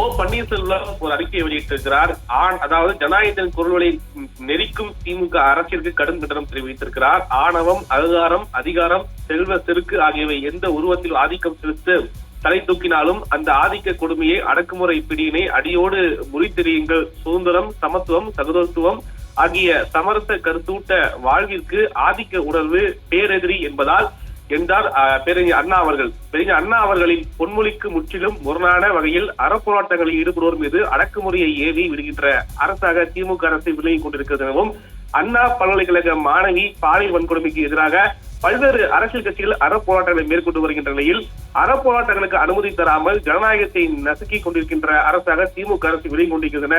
ஓ பன்னீர்செல்வம் ஒரு அறிக்கையை வெளியிட்டிருக்கிறார். ஆண் அதாவது ஜனநாயகத்தின் குரல்களை நெரிக்கும் திமுக அரசிற்கு கடும் கண்டனம் தெரிவித்திருக்கிறார். ஆணவம் அகங்காரம் அதிகாரம் செல்வ செருக்கு ஆகியவை எந்த உருவத்தில் ஆதிக்கம் செலுத்த தலை தூக்கினாலும் அந்த ஆதிக்க கொடுமையை அடக்குமுறை பிடியினை அடியோடு முறித்தெறியுங்கள். சுதந்திரம் சமத்துவம் சகோதரத்துவம் ஆகிய சமரச கருத்தூட்ட வாழ்விற்கு ஆதிக்க உணர்வு பேரெதிரி என்பதால் என்றார் அஹ், பேரறிஞர் அண்ணா அவர்கள். பெரிய அண்ணா அவர்களின் பொன்மொழிக்கு முற்றிலும் முரணான வகையில் அறப்போராட்டங்களில் ஈடுபடுவோர் மீது அடக்குமுறையை ஏவி விடுகின்ற அரசாக திமுக அரசு விலகிக் கொண்டிருக்கிறது எனவும் அண்ணா பல்கலைக்கழக மாணவி பாலியல் வன்கொடுமைக்கு எதிராக பல்வேறு அரசியல் கட்சிகள் அறப்போராட்டங்களை மேற்கொண்டு வருகின்ற நிலையில் அறப்போராட்டங்களுக்கு அனுமதி தராமல் ஜனநாயகத்தை நசுக்கிக் கொண்டிருக்கின்ற அரசாக திமுக அரசு விலகிக் கொண்டிருக்கின்றன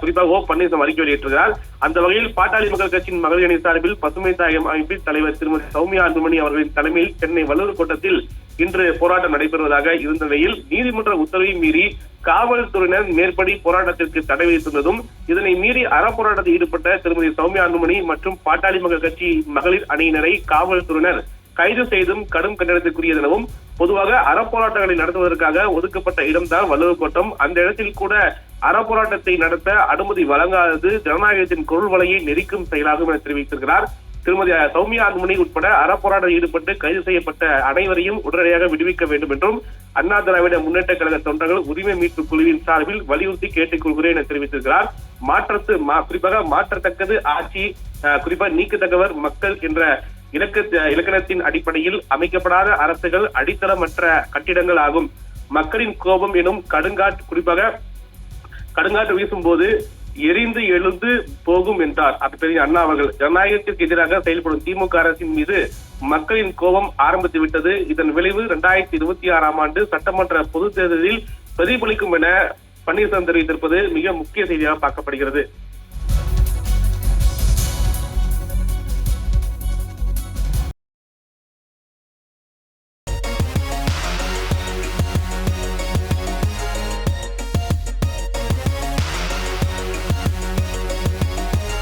குறிப்பாக ஓ பன்னீர்செல்வம் அறிக்கை வெளியிட்டிருக்கிறார். அந்த வகையில் பாட்டாளி மக்கள் கட்சியின் மகளிர் அணி சார்பில் பசுமை தாயம் அமைப்பின் தலைவர் திருமதி சௌமியா அன்புமணி அவர்களின் தலைமையில் சென்னை வல்லூர் கோட்டத்தில் இன்று போராட்டம் நடைபெறுவதாக இருந்த நிலையில் நீதிமன்ற உத்தரவை மீறி காவல்துறையினர் மேற்படி போராட்டத்திற்கு தடை விதித்துள்ளதும் இதனை மீறி அறப்போராட்டத்தில் ஈடுபட்ட திருமதி சௌமியா அன்புமணி மற்றும் பாட்டாளி மக்கள் கட்சி மகளிர் அணியினரை காவல்துறையினர் கைது செய்தும் கடும் கண்டனத்திற்குரியது எனவும் பொதுவாக அறப்போராட்டங்களை நடத்துவதற்காக ஒதுக்கப்பட்ட இடம்தான் வள்ளுவர் கோட்டம். அந்த இடத்தில் கூட அறப்போராட்டத்தை நடத்த அனுமதி வழங்காதது ஜனநாயகத்தின் குரல் வலையை நெரிக்கும் செயலாகும் என தெரிவித்திருக்கிறார். திருமதி சௌமியா அன்புமணி உட்பட அறப்போராட்டம் ஈடுபட்டு கைது செய்யப்பட்ட அனைவரையும் உடனடியாக விடுவிக்க வேண்டும் என்றும் அண்ணா திராவிட முன்னேற்ற கழக தொண்டர்கள் உரிமை மீட்பு குழுவின் சார்பில் வலியுறுத்தி கேட்டுக் கொள்கிறேன் என தெரிவித்திருக்கிறார். மாற்றத்து மா- குறிப்பாக மாற்றத்தக்கது ஆட்சி அஹ், குறிப்பாக நீக்கத்தக்கவர் மக்கள் என்ற இலக்க இலக்கணத்தின் அடிப்படையில் அமைக்கப்படாத அரசுகள் அடித்தளமற்ற கட்டிடங்கள் ஆகும். மக்களின் கோபம் எனும் கடுங்காட் குறிப்பாக கடுங்காற்று வீசும்போது எரிந்து எழுந்து போகும் என்றார். அது பெரிய அண்ணா அவர்கள் ஜனநாயகத்திற்கு எதிராக செயல்படும் திமுக அரசின் மீது மக்களின் கோபம் ஆரம்பித்து விட்டது. இதன் விளைவு இரண்டாயிரத்தி இருபத்தி ஆறாம் ஆண்டு சட்டமன்ற பொதுத் தேர்தலில் பிரதிபலிக்கும் என பன்னீர்செல்வம் தெரிவித்திருப்பது மிக முக்கிய செய்தியாக பார்க்கப்படுகிறது.